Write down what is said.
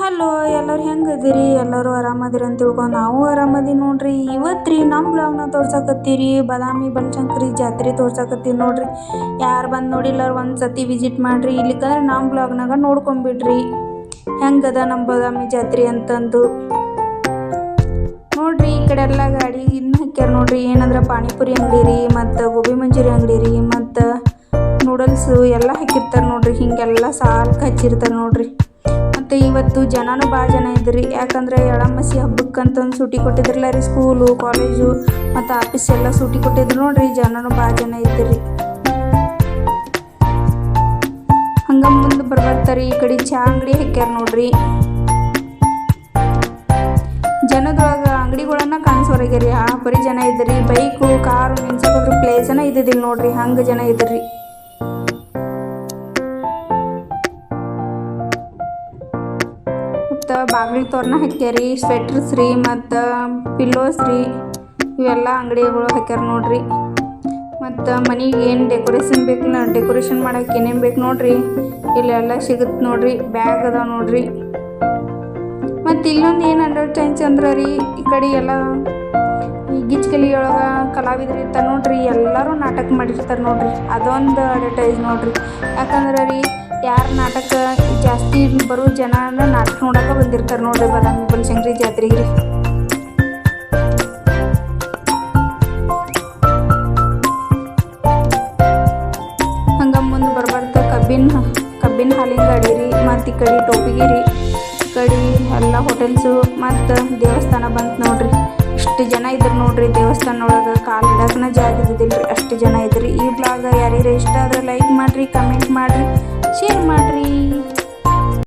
Hello, ಎಲ್ಲರೂ ಹೆಂಗದಿರಿ ಎಲ್ಲರೂ ಆರಾಮದಿರಿ ಅಂತ ತಿಳ್ಕೊಂಡು ನಾವು ಆರಾಮದಿ ನೋಡ್ರಿ. ಇವತ್ತು ರೀ ನಮ್ಮ ಬ್ಲಾಗ್ನ ತೋರ್ಸಕತ್ತೀರಿ. ಬಾದಾಮಿ ಬನಶಂಕರಿ ಜಾತ್ರೆ ತೋರ್ಸಕತ್ತೀವಿ ನೋಡ್ರಿ. ಯಾರು ಬಂದು ನೋಡಿಲ್ಲ ಒಂದು ಸತಿ ವಿಸಿಟ್ ಮಾಡಿರಿ. ಇಲ್ಲಿಕಂದ್ರೆ ನಮ್ಮ ಬ್ಲಾಗ್ನಾಗ ನೋಡ್ಕೊಂಬಿಡ್ರಿ. ಹೆಂಗದ ನಮ್ಮ ಬಾದಾಮಿ ಜಾತ್ರೆ ಅಂತಂದು. ನೋಡ್ರಿ, ಈ ಕಡೆ ಎಲ್ಲ ಗಾಡಿ ಇನ್ನು ಹಾಕ್ಯಾರ ನೋಡ್ರಿ. ಏನಂದ್ರೆ ಪಾನಿಪುರಿ ಅಂಗಡಿ ರೀ ಮತ್ತು ಗೋಬಿ ಮಂಚೂರಿ ಅಂಗಡಿ ರೀ ಮತ್ತು ನೂಡಲ್ಸು ಎಲ್ಲ ಹಾಕಿರ್ತಾರೆ ನೋಡ್ರಿ. ಹಿಂಗೆಲ್ಲ ಸಾಲ್ಕ್ ಹಚ್ಚಿರ್ತಾರೆ ನೋಡ್ರಿ. ಮತ್ತು ಇವತ್ತು ಜನನೂ ಭಾಳ ಜನ ಇದ್ರಿ. ಯಾಕಂದ್ರೆ ಎಳಮಸಿ ಹಬ್ಬಕ್ಕಂತಂದು ಸೂಟಿ ಕೊಟ್ಟಿದ್ರಲ್ಲ ರೀ ಸ್ಕೂಲು ಕಾಲೇಜು ಮತ್ತು ಆಫೀಸ್ ಎಲ್ಲ ಸೂಟಿ ಕೊಟ್ಟಿದ್ರು ನೋಡ್ರಿ, ಜನನೂ ಭಾಳ ಜನ ಇದ್ರಿ ಹಂಗ ಮುಂದೆ ಬರ್ಬರ್ತಾರಿ, ಈ ಕಡೆ ಚಾ ಅಂಗಡಿ ಹಾಕ್ಯಾರ ನೋಡ್ರಿ. ಜನದೊಳಗ ಅಂಗಡಿಗಳನ್ನ ಕಾಣಿಸೋರಾಗ್ಯಾರಿ. ಆ ಬರೀ ಜನ ಇದ್ರಿ ಬೈಕು, ಕಾರು ನಿಲ್ಸೋದ್ರ ಪ್ಲೇಸನ ಇದ್ದಿದ್ದಿಲ್ಲ ನೋಡ್ರಿ. ಹಂಗ ಜನ ಇದ್ರಿ ಮತ್ತು ಬಾಗಿಲು ತೋರಣ ಹಾಕ್ಯಾರಿ ಸ್ವೆಟ್ರಸ್ ರೀ ಮತ್ತು ಪಿಲ್ಲೋಸ್ ರೀ ಇವೆಲ್ಲ ಅಂಗಡಿಗಳು ಹಾಕ್ಯಾರ ನೋಡ್ರಿ. ಮತ್ತು ಮನೆಗೆ ಏನು ಡೆಕೋರೇಷನ್ ಬೇಕು ಡೆಕೋರೇಷನ್ ಮಾಡೋಕೆ ಏನೇನು ಬೇಕು ನೋಡ್ರಿ. ಇಲ್ಲೆಲ್ಲ ಸಿಗುತ್ತೆ ನೋಡ್ರಿ, ಬ್ಯಾಗ್ ಅದಾವ ನೋಡ್ರಿ. ಮತ್ತು ಇಲ್ಲೊಂದು ಏನು ಅಡ್ವರ್ಟೈನ್ಸ್ ಅಂದ್ರೆ ರೀ, ಈ ಕಡೆ ಎಲ್ಲ ಈ ಗಿಚ್ಕಲಿ ಒಳಗೆ ಕಲಾವಿದ್ರು ಇರ್ತಾರೆ ನೋಡ್ರಿ, ಎಲ್ಲರೂ ನಾಟಕ ಮಾಡಿರ್ತಾರೆ ನೋಡ್ರಿ. ಅದೊಂದು ಅಡ್ವರ್ಟೈಸ್ ನೋಡ್ರಿ. ಯಾಕಂದ್ರೆ ರೀ, ಯಾರು ನಾಟಕ ಜಾಸ್ತಿ ಬರೋ ಜನ ನಾಟಕ ನೋಡಕ್ಕೆ ಬಂದಿರ್ತಾರೆ ನೋಡ್ರಿ ಬದಾಮಿ ಬನಶಂಕರಿ ಜಾತ್ರೆಗೆ ರೀ. ಹಂಗ ಮುಂದೆ ಬರ್ಬಾರ್ದು ಕಬ್ಬಿನ ಕಬ್ಬಿನ ಹಾಲಿನ ಗಾಡಿ ರೀ, ಮತ್ತು ಕಡೆ ಟೋಪಿಗೆ ರೀ. ಕಡೆ ಎಲ್ಲ ಹೋಟೆಲ್ಸು ಮತ್ತು ದೇವಸ್ಥಾನ ಬಂತು ನೋಡ್ರಿ. ಇಷ್ಟು ಜನ ಇದ್ರು ನೋಡ್ರಿ ದೇವಸ್ಥಾನ ಒಳಗೆ ಕಾಲು ಇಡಕ್ಕನ ಜಾಗ ಇದ್ದಿದ್ದಿಲ್ಲ ರೀ ಅಷ್ಟು ಜನ ಇದ್ರಿ. ಈ ಬ್ಲಾಗ ಯಾರ್ಯಾರು ಇಷ್ಟ ಆದ್ರೆ ಲೈಕ್ ಮಾಡಿರಿ ಕಮೆಂಟ್ ಮಾಡಿರಿ ಶೇರ್ ಮಾಡಿರಿ.